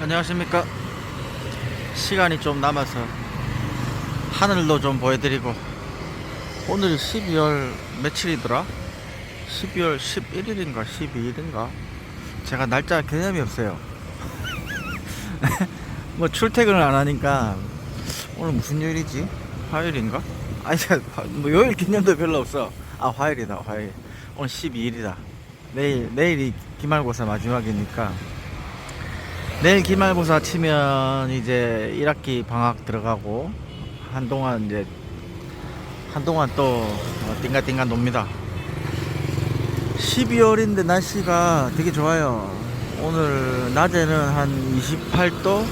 안녕하십니까? 시간이 좀 남아서 하늘도 좀 보여드리고 오늘이 12월 며칠이더라? 12월 11일인가 12일인가? 제가 날짜 개념이 없어요. 뭐 출퇴근을 안 하니까 오늘 무슨 요일이지? 화요일인가? 아니 뭐 요일 개념도 별로 없어. 아 화요일이다 화요일. 오늘 12일이다. 내일 내일이 기말고사 마지막이니까 내일 기말고사 치면 이제 1학기 방학 들어가고 한동안 이제 한동안 또 어, 띵가띵가 놉니다. 12월인데 날씨가 되게 좋아요. 오늘 낮에는 한 28도.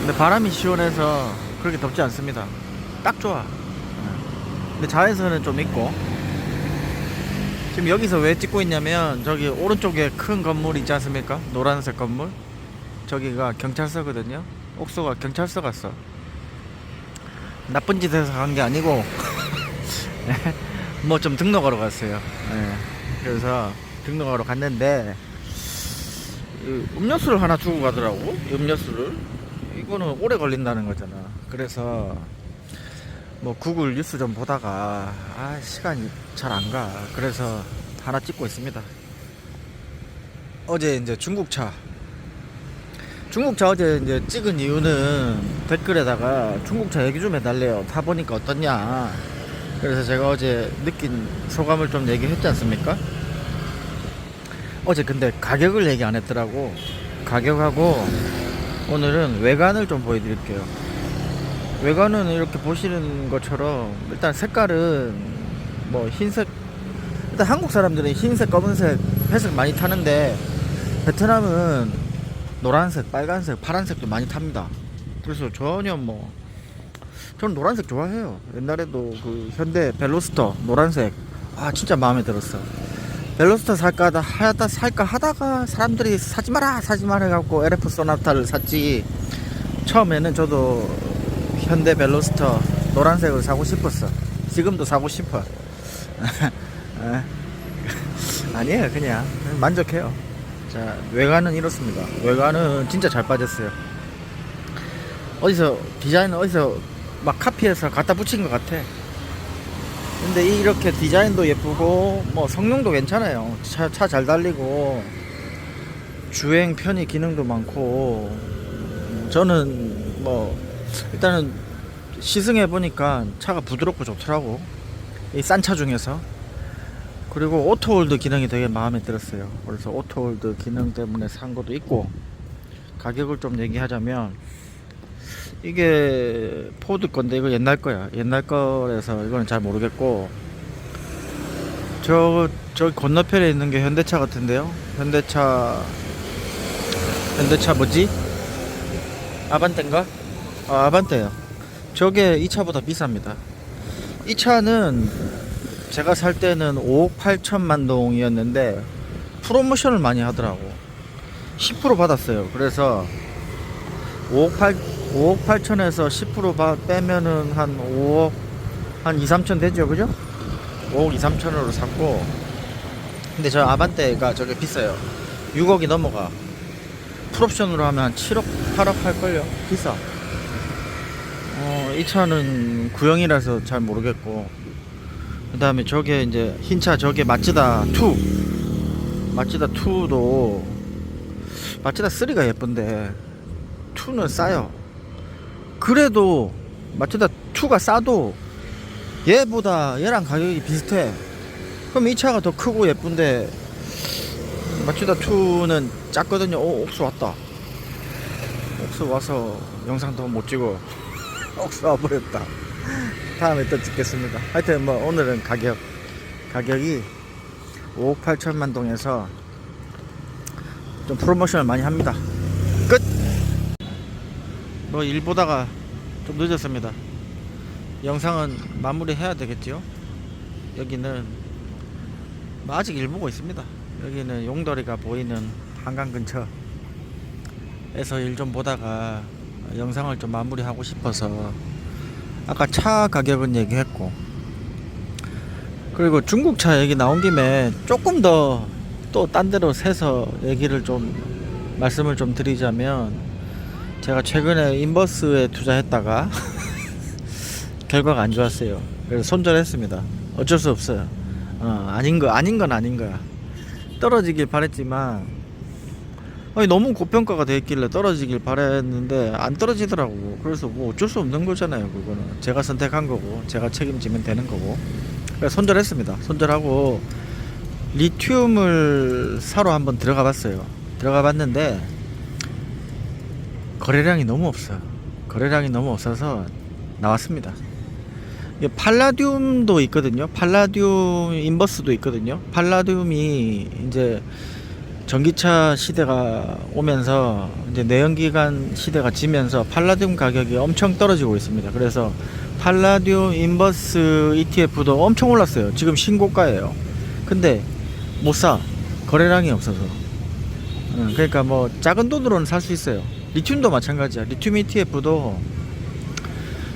근데 바람이 시원해서 그렇게 덥지 않습니다. 딱 좋아. 예. 근데 자외선은 좀 있고. 지금 여기서 왜 찍고 있냐면 저기 오른쪽에 큰 건물 있지 않습니까? 노란색 건물. 저기가 경찰서거든요. 옥소가 경찰서 갔어. 나쁜 짓 해서 간 게 아니고 뭐 좀 등록하러 갔어요. 예. 그래서 등록하러 갔는데 이 음료수를 하나 주고 가더라고. 이 음료수를 이거는 오래 걸린다는 거잖아. 그래서 뭐 구글 뉴스 좀 보다가 아 시간이 잘 안 가. 그래서 하나 찍고 있습니다. 어제 이제 중국차 중국차 어제 이제 찍은 이유는 댓글에다가 중국차 얘기 좀 해달래요. 타보니까 어떻냐. 그래서 제가 어제 느낀 소감을 좀 얘기했지 않습니까? 어제 근데 가격을 얘기 안 했더라고. 가격하고 오늘은 외관을 좀 보여드릴게요. 외관은 이렇게 보시는 것처럼 일단 색깔은 뭐 흰색 일단 한국 사람들은 흰색, 검은색, 회색 많이 타는데 베트남은 노란색, 빨간색, 파란색도 많이 탑니다. 그래서 전혀 뭐 저는 노란색 좋아해요. 옛날에도 그 현대 벨로스터 노란색 아 진짜 마음에 들었어. 벨로스터 살까 하다 하다 살까 하다가 사람들이 사지 마라 사지 마라 해갖고 LF 소나타를 샀지. 처음에는 저도 현대 벨로스터 노란색을 사고 싶었어. 지금도 사고 싶어. 에. 아니에요 그냥 만족해요. 자 외관은 이렇습니다. 외관은 진짜 잘 빠졌어요. 어디서 디자인은 어디서 막 카피해서 갖다 붙인 것 같아. 근데 이렇게 디자인도 예쁘고 뭐 성능도 괜찮아요. 차차잘 달리고 주행 편의 기능도 많고 저는 뭐 일단은 시승해 보니까 차가 부드럽고 좋더라고. 이 싼 차 중에서 그리고 오토홀드 기능이 되게 마음에 들었어요. 그래서 오토홀드 기능 때문에 산 것도 있고 가격을 좀 얘기하자면 이게 포드 건데 이거 옛날 거야. 옛날 거라서 이거는 잘 모르겠고 저 저 건너편에 있는 게 현대차 같은데요. 현대차 현대차 뭐지? 아반떼인가? 아, 아반떼요. 저게 이 차보다 비쌉니다. 이 차는 제가 살 때는 5억 8천만 동이었는데 프로모션을 많이 하더라고. 10% 받았어요. 그래서 5억 8 5억 8천에서 10% 바, 빼면은 한 5억 한 2, 3천 되죠, 그죠? 5억 2, 3천으로 샀고 근데 저 아반떼가 저게 비싸요. 6억이 넘어가. 풀옵션으로 하면 한 7억, 8억 할걸요? 비싸. 어, 이 차는 구형이라서 잘 모르겠고 그 다음에 저게 이제 흰차 저게 마츠다 2 마츠다 2도 마츠다 3가 예쁜데 2는 싸요. 그래도 마츠다 2가 싸도 얘보다 얘랑 가격이 비슷해. 그럼 이 차가 더 크고 예쁜데 마츠다 2는 작거든요. 오 옥수 왔다. 옥수 와서 영상 더못 찍어. 옥수 와버렸다 다음에 또 찍겠습니다. 하여튼 뭐 오늘은 가격 가격이 5억 8천만 동에서 좀 프로모션을 많이 합니다. 끝! 뭐 일 보다가 좀 늦었습니다. 영상은 마무리 해야 되겠지요? 여기는 뭐 아직 일 보고 있습니다. 여기는 용더리가 보이는 한강 근처에서 일 좀 보다가 영상을 좀 마무리하고 싶어서 아까 차 가격은 얘기했고 그리고 중국차 얘기 나온 김에 조금 더 또 딴 데로 새서 얘기를 좀 말씀을 좀 드리자면 제가 최근에 인버스에 투자했다가 결과가 안 좋았어요. 그래서 손절했습니다. 어쩔 수 없어요. 어, 아닌 거 아닌 건 아닌 거야. 떨어지길 바랬지만 아니, 너무 고평가가 돼 있길래 떨어지길 바랬는데 안 떨어지더라고. 그래서 뭐 어쩔 수 없는 거잖아요. 그거는 제가 선택한 거고 제가 책임지면 되는 거고. 그래서 손절했습니다. 손절하고 리튬을 사러 한번 들어가 봤어요. 들어가 봤는데 거래량이 너무 없어요. 거래량이 너무 없어서 나왔습니다. 팔라듐도 있거든요. 팔라듐 인버스도 있거든요. 팔라듐이 이제 전기차 시대가 오면서 이제 내연기관 시대가 지면서 팔라듐 가격이 엄청 떨어지고 있습니다. 그래서 팔라듐 인버스 ETF도 엄청 올랐어요. 지금 신고가예요. 근데 못 사. 거래량이 없어서. 응, 그러니까 뭐 작은 돈으로는 살 수 있어요. 리튬도 마찬가지야. 리튬 ETF도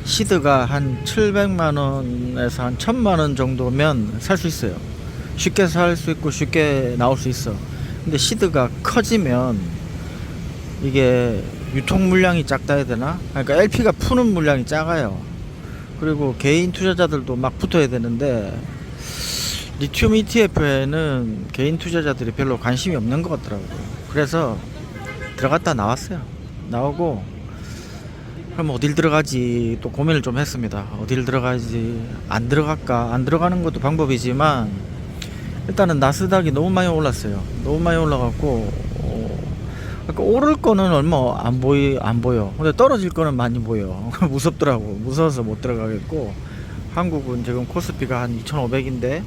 시드가 한 700만 원에서 한 1000만 원 정도면 살 수 있어요. 쉽게 살 수 있고 쉽게 나올 수 있어. 근데 시드가 커지면 이게 유통 물량이 작다 해야 되나? 그러니까 LP가 푸는 물량이 작아요. 그리고 개인 투자자들도 막 붙어야 되는데 리튬 ETF에는 개인 투자자들이 별로 관심이 없는 것 같더라고요. 그래서 들어갔다 나왔어요. 나오고 그럼 어딜 들어가지 또 고민을 좀 했습니다. 어딜 들어가지 안 들어갈까 안 들어가는 것도 방법이지만 일단은 나스닥이 너무 많이 올랐어요. 너무 많이 올라갔고 어, 그러니까 오를 거는 얼마 안 보이 안 보여. 근데 떨어질 거는 많이 보여. 무섭더라고. 무서워서 못 들어가겠고 한국은 지금 코스피가 한 2,500인데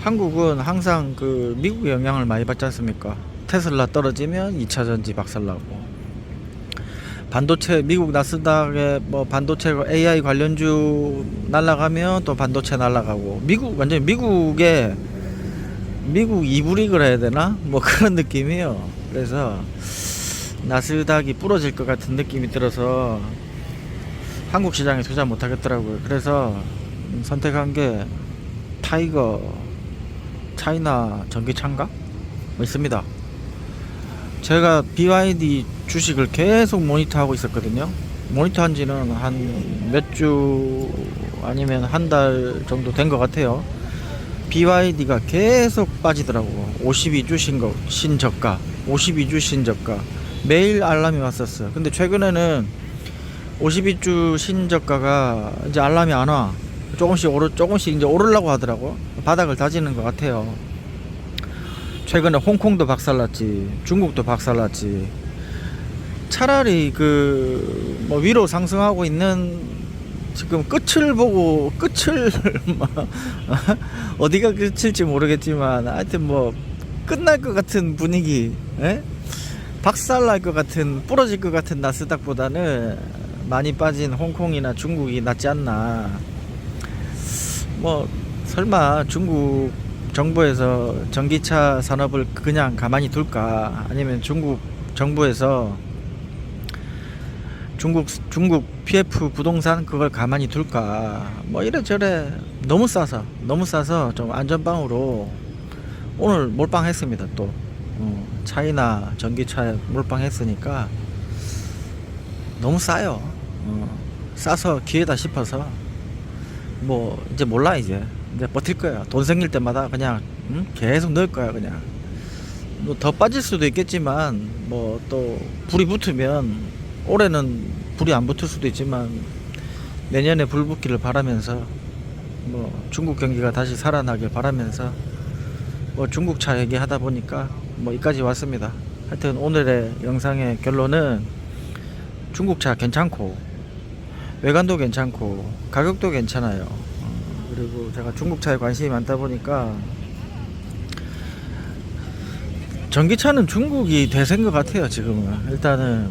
한국은 항상 그 미국의 영향을 많이 받지 않습니까? 테슬라 떨어지면 2차 전지 박살나고 반도체 미국 나스닥에 뭐 반도체 AI 관련주 날라가면 또 반도체 날라가고 미국 완전 미국의 미국 이불이 그래야 되나 뭐 그런 느낌이에요. 그래서 나스닥이 부러질 것 같은 느낌이 들어서 한국 시장에 투자 못 하겠더라고요. 그래서 선택한 게 타이거 차이나 전기차인가 뭐 있습니다. 제가 BYD 주식을 계속 모니터하고 있었거든요. 모니터한 지는 한 몇 주 아니면 한 달 정도 된 것 같아요. BYD가 계속 빠지더라고. 52주 신거, 신저가, 52주 신저가. 매일 알람이 왔었어요. 근데 최근에는 52주 신저가가 이제 알람이 안 와. 조금씩 오르, 조금씩 이제 오르려고 하더라고. 바닥을 다지는 것 같아요. 최근에 홍콩도 박살났지, 중국도 박살났지. 차라리 그 뭐 위로 상승하고 있는 지금 끝을 보고 끝을 막 어디가 끝일지 모르겠지만 하여튼 뭐 끝날 것 같은 분위기, 에? 박살 날 것 같은 부러질 것 같은 나스닥보다는 많이 빠진 홍콩이나 중국이 낫지 않나. 뭐 설마 중국 정부에서 전기차 산업을 그냥 가만히 둘까? 아니면 중국 정부에서 중국 중국 PF 부동산 그걸 가만히 둘까? 뭐 이래저래 너무 싸서 너무 싸서 좀 안전빵으로 오늘 몰빵했습니다 또 어, 차이나 전기차 몰빵했으니까 너무 싸요. 어, 싸서 기회다 싶어서 뭐 이제 몰라 이제 이제 버틸 거야. 돈 생길 때마다 그냥 응? 계속 넣을 거야 그냥. 뭐 더 빠질 수도 있겠지만 뭐 또 불이 붙으면 올해는 불이 안 붙을 수도 있지만 내년에 불 붙기를 바라면서 뭐 중국 경기가 다시 살아나길 바라면서 뭐 중국차 얘기하다 보니까 뭐 이까지 왔습니다. 하여튼 오늘의 영상의 결론은 중국차 괜찮고 외관도 괜찮고 가격도 괜찮아요. 어, 그리고 제가 중국차에 관심이 많다 보니까 전기차는 중국이 대세인 것 같아요 지금은 일단은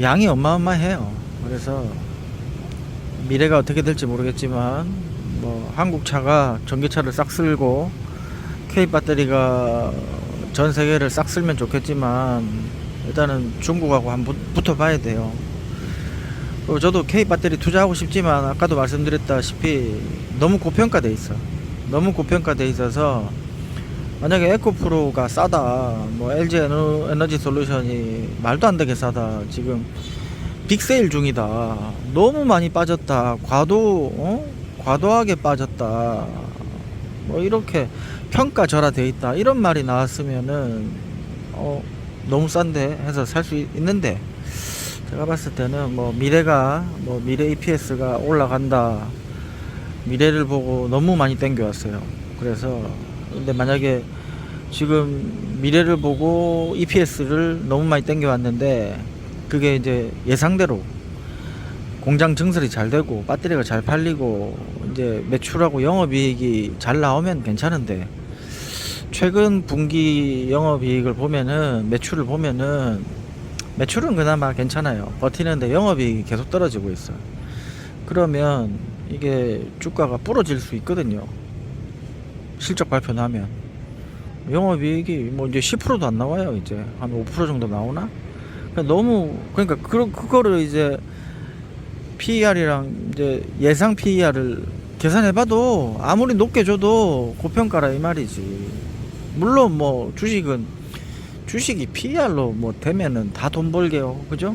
양이 어마어마해요 그래서 미래가 어떻게 될지 모르겠지만 뭐 한국 차가 전기차를 싹 쓸고 K 배터리가 전 세계를 싹 쓸면 좋겠지만 일단은 중국하고 한번 붙어 봐야 돼요. 그리고 저도 K 배터리 투자하고 싶지만 아까도 말씀드렸다시피 너무 고평가돼 있어. 너무 고평가돼 있어서 만약에 에코프로가 싸다, 뭐 LG 에너, 에너지 솔루션이 말도 안 되게 싸다. 지금 빅세일 중이다. 너무 많이 빠졌다. 과도 어? 과도하게 빠졌다. 뭐 이렇게 평가절하돼 있다. 이런 말이 나왔으면은 어 너무 싼데 해서 살 수 있는데 제가 봤을 때는 뭐 미래가 뭐 미래 EPS가 올라간다. 미래를 보고 너무 많이 땡겨왔어요. 그래서 근데 만약에 지금 미래를 보고 EPS를 너무 많이 땡겨왔는데 그게 이제 예상대로 공장 증설이 잘 되고 배터리가 잘 팔리고 이제 매출하고 영업이익이 잘 나오면 괜찮은데 최근 분기 영업이익을 보면은 매출을 보면은 매출은 그나마 괜찮아요. 버티는데 영업이익이 계속 떨어지고 있어요. 그러면 이게 주가가 부러질 수 있거든요 실적 발표 나면 영업이익이 뭐 이제 10%도 안 나와요 이제 한 5% 정도 나오나 그러니까 너무 그러니까 그 그거를 이제 PER이랑 이제 예상 PER을 계산해봐도 아무리 높게 줘도 고평가라 이 말이지. 물론 뭐 주식은 주식이 PER로 뭐 되면은 다 돈 벌게요, 그죠?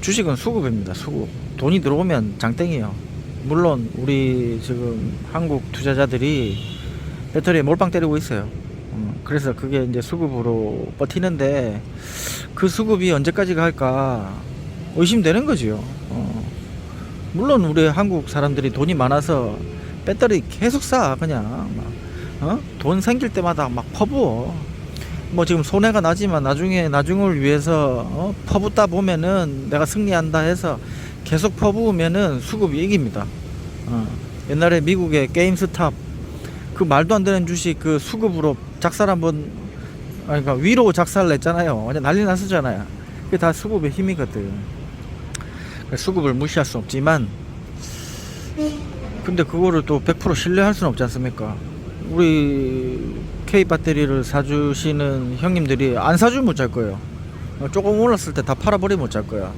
주식은 수급입니다, 수급. 돈이 들어오면 장땡이요. 물론 우리 지금 한국 투자자들이 배터리에 몰빵 때리고 있어요. 어, 그래서 그게 이제 수급으로 버티는데 그 수급이 언제까지 갈까 의심되는 거지요. 어. 물론 우리 한국 사람들이 돈이 많아서 배터리 계속 사 그냥 막, 어? 돈 생길 때마다 막 퍼부어. 뭐 지금 손해가 나지만 나중에 나중을 위해서 어? 퍼붓다 보면은 내가 승리한다 해서 계속 퍼부으면은 수급이 이깁니다. 어. 옛날에 미국의 게임 스탑 그 말도 안 되는 주식 그 수급으로 작살 한번 그러니까 위로 작살 냈잖아요. 완전 난리 났었잖아요. 그게 다 수급의 힘이거든. 수급을 무시할 수 없지만 근데 그거를 또 100% 신뢰할 수는 없지 않습니까? 우리 K 배터리를 사주시는 형님들이 안 사주면 못 잘 거예요. 어, 조금 올랐을 때 다 팔아버리면 못 잘 거야.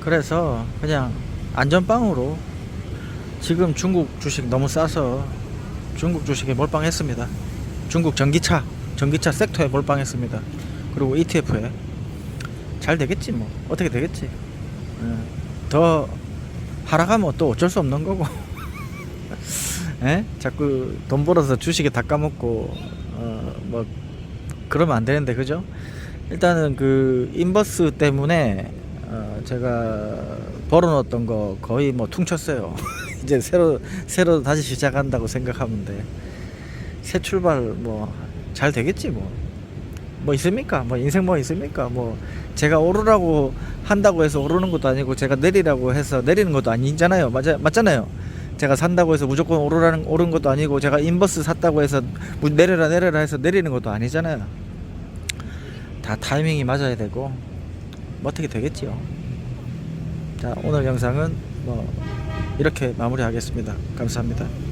그래서 그냥 안전빵으로 지금 중국 주식 너무 싸서 중국 주식에 몰빵했습니다. 중국 전기차, 전기차 섹터에 몰빵했습니다. 그리고 ETF에 잘 되겠지 뭐 어떻게 되겠지. 예. 더 하락하면 또 어쩔 수 없는 거고. 예? 자꾸 돈 벌어서 주식에 다 까먹고 어 뭐 그러면 안 되는데 그죠? 일단은 그 인버스 때문에 어 제가 벌어놓았던 거 거의 뭐 퉁쳤어요. 이제 새로 새로 다시 시작한다고 생각하면 돼. 새 출발 뭐 잘 되겠지 뭐. 뭐 있습니까? 뭐 인생 뭐 있습니까? 뭐 제가 오르라고 한다고 해서 오르는 것도 아니고 제가 내리라고 해서 내리는 것도 아니잖아요. 맞아 맞잖아요. 제가 산다고 해서 무조건 오르라는 오른 것도 아니고 제가 인버스 샀다고 해서 무- 내려라 내려라 해서 내리는 것도 아니잖아요. 다 타이밍이 맞아야 되고 뭐 어떻게 되겠지요. 자 오늘 영상은 뭐 이렇게 마무리하겠습니다. 감사합니다.